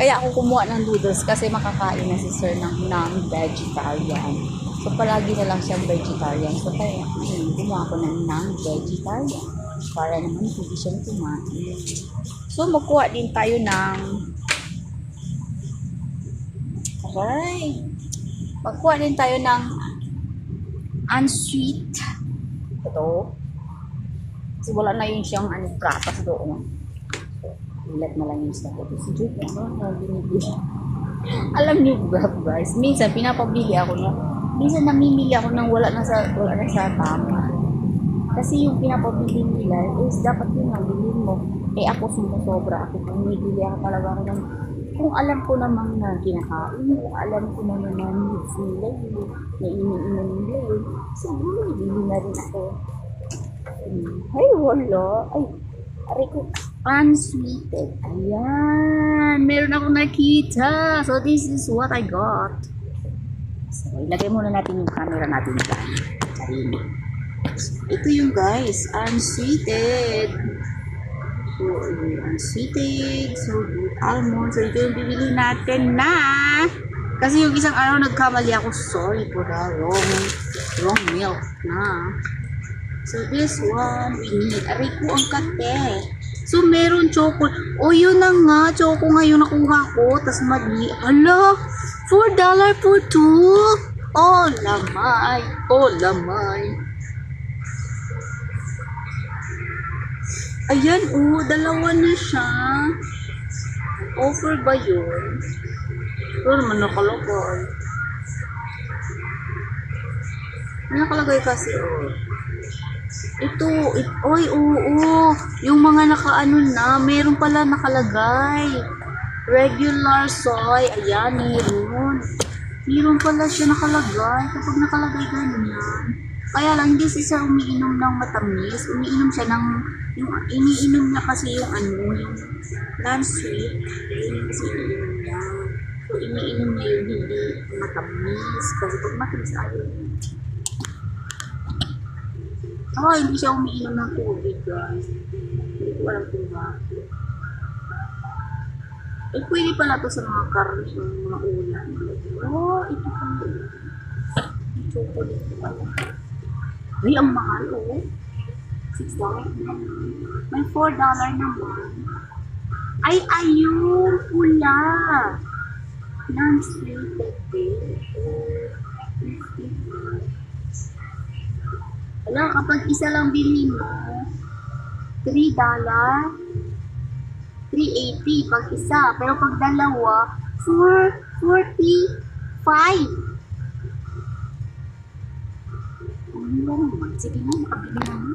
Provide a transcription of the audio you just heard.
Kaya ako kumuha ng noodles kasi makakain na si sir ng non-vegetarian. So, palagi na lang siyang vegetarian. So, kaya hmm, kumuha ko ng non-vegetarian para naman hindi siyang kumain. So, magkuha din tayo ng Okay. Magkuha din tayo ng unsweet. Ito. Kasi wala na yung siyang ano, pratas doon. Ilat na lang yung sa ko. Si Jude, ano? binibili. Alam niyo ba, guys, minsan pinapabili ako na, minsan namimili ako ng wala na sa, wala na sa tama. Kasi yung pinapabili nila is dapat yun ang mo. Eh ako sumusobra ako. Bumibili ako talaga ako ng kung alam ko namang na kinakain, kung alam ko na naman needs nila yun, na iniinom nila yun, siguro bibili na rin ako. Hmm. Ay, wala. Ay, aray ko, unsweeted. Ayan, meron ako nakita. So, this is what I got. So, ilagay muna natin yung camera natin dyan. Sarili. Ito yung guys, unsweeted. So, ayun, unsweeted. So, good almond. So, ito yung bibili natin na. Kasi yung isang araw nagkamali ako. Sorry for the wrong, wrong milk na. So, this one, we need. Aray ko ang kate. So, meron choco. O, yun na nga. Choco nga yung nakuha ko. Tapos mali. Hala, $4 for two. Oh, lamay. Oh, lamay. Ayan, oh, dalawa na siya. Offer ba yun? Ito naman nakalagay. Nakalagay kasi, oh. Ito, it, oy, oo, yung mga nakaano na, meron pala nakalagay. Regular soy, ayan, meron. Meron pala siya nakalagay. Kapag nakalagay ganyan. Kaya lang, hindi si sir umiinom ng matamis. Umiinom siya ng, yung, iniinom niya kasi yung ano, yung non-sweet. Yun kasi iniinom niya. So, iniinom niya yung hindi matamis. Kasi pag matamis, ayaw niya. Ah, hindi siya umiinom ng tubig, guys. Hindi ko alam kung. Eh, pwede pala to sa mga karne, sa mga ulam. Oh, ito pala. Ito pala. Ito pala. Ay, ang mahal, oh. $6 naman. May $4 naman. Ay, ayun, pula. Non-sweeted bake. Wala, kapag isa lang bilhin mo, $3, 380 pag isa. Pero pag dalawa, 445. Ano ba naman? Sige na, makabili na.